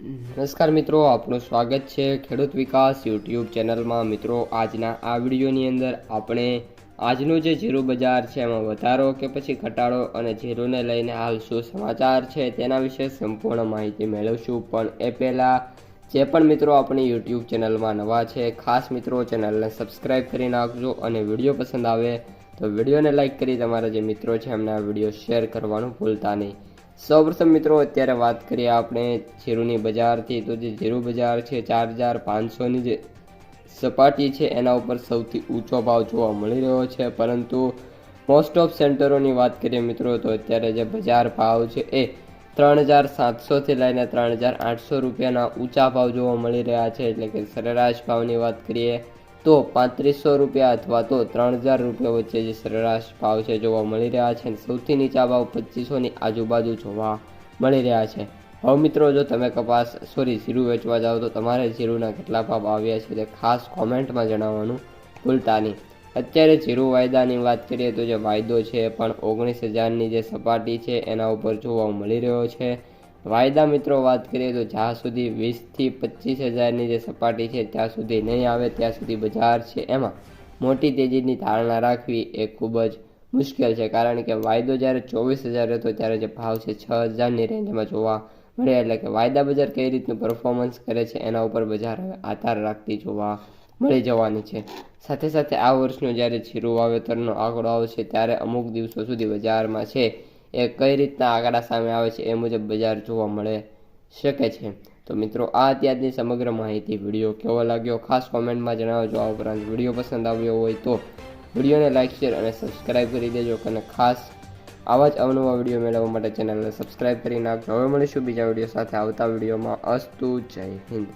નમસ્કાર મિત્રો, આપનું સ્વાગત છે ખેડૂત વિકાસ યુટ્યુબ ચેનલમાં. મિત્રો, આજના આ વિડીયોની અંદર આપણે આજનું જે જીરું બજાર છે, એમાં વધારો કે પછી ઘટાડો અને જીરુંને લઈને હાલ શું સમાચાર છે, તેના વિશે સંપૂર્ણ માહિતી મેળવશું. પણ એ પહેલાં, જે પણ મિત્રો આપણી યુટ્યુબ ચેનલમાં નવા છે, ખાસ મિત્રો ચેનલને સબસ્ક્રાઈબ કરી નાખજો અને વીડિયો પસંદ આવે તો વિડીયોને લાઇક કરી તમારા જે મિત્રો છે, એમને આ વીડિયો શેર કરવાનું ભૂલતા નહીં. સૌપ્રથમ મિત્રો, અત્યારે વાત કરીએ આપણે જીરુની બજારથી. તો જે જીરુ બજાર છે, ચાર હજાર પાંચસોની જે સપાટી છે, એના ઉપર સૌથી ઊંચો ભાવ જોવા મળી રહ્યો છે. પરંતુ મોસ્ટ ઓફ સેન્ટરોની વાત કરીએ મિત્રો, તો અત્યારે જે બજાર ભાવ છે, એ ત્રણ હજાર સાતસોથી લઈને ત્રણ હજાર આઠસો રૂપિયાના ઊંચા ભાવ જોવા મળી રહ્યા છે. એટલે કે સરેરાશ ભાવની વાત કરીએ તો પાંત્રીસો રૂપિયા અથવા તો ત્રણ હજાર રૂપિયા વચ્ચે જે સરેરાશ ભાવ છે જોવા મળી રહ્યા છે અને સૌથી નીચા ભાવ પચીસોની આજુબાજુ જોવા મળી રહ્યા છે. હવે મિત્રો, જો તમે કપાસ, સોરી, જીરું વેચવા જાઓ તો તમારે જીરુના કેટલા ભાવ આવ્યા છે તે ખાસ કોમેન્ટમાં જણાવવાનું ભૂલતા નહીં. અત્યારે જીરું વાયદાની વાત કરીએ તો જે વાયદો છે પણ ઓગણીસ હજારની જે સપાટી છે એના ઉપર જોવા મળી રહ્યો છે. વાયદા મિત્રો, વાત કરીએ તો જ્યાં સુધી વીસથી પચીસ હજારની જે સપાટી છે, ત્યાં સુધી નહીં આવે, ત્યાં સુધી બજાર છે. એમાં મોટી તેજીની ધારણા રાખવી એ ખૂબ જ મુશ્કેલ છે, કારણ કે વાયદો જ્યારે ચોવીસ હજાર હતો, ત્યારે જે ભાવ છે, છ હજારની રેન્જમાં જોવા મળે એટલે કે વાયદા બજાર કઈ રીતનું પરફોર્મન્સ કરે છે, એના ઉપર બજાર હવે આધાર રાખતી જોવા મળી જવાની છે. સાથે સાથે આ વર્ષનું જ્યારે જીરું વાવેતરનો આંકડો આવશે, ત્યારે અમુક દિવસો સુધી બજારમાં છે. એ કઈ રીતના આંકડા સામે આવે છે એ મુજબ બજાર જોવા મળે શકે છે. તો મિત્રો, આ અત્યારની સમગ્ર માહિતી વીડિયો કેવો લાગ્યો? ખાસ કોમેન્ટમાં જણાવજો. આ ઉપરાંત વીડિયો પસંદ આવ્યો હોય તો વિડીયોને લાઇક શેર અને સબસ્ક્રાઇબ કરી દેજો. અને ખાસ આવા જ અવનવા વીડિયો મેળવવા માટે ચેનલને સબસ્ક્રાઇબ કરી નાખજો. હવે મળીશું બીજા વીડિયો સાથે આવતા વિડીયોમાં. અસ્તુ જય હિન્દ.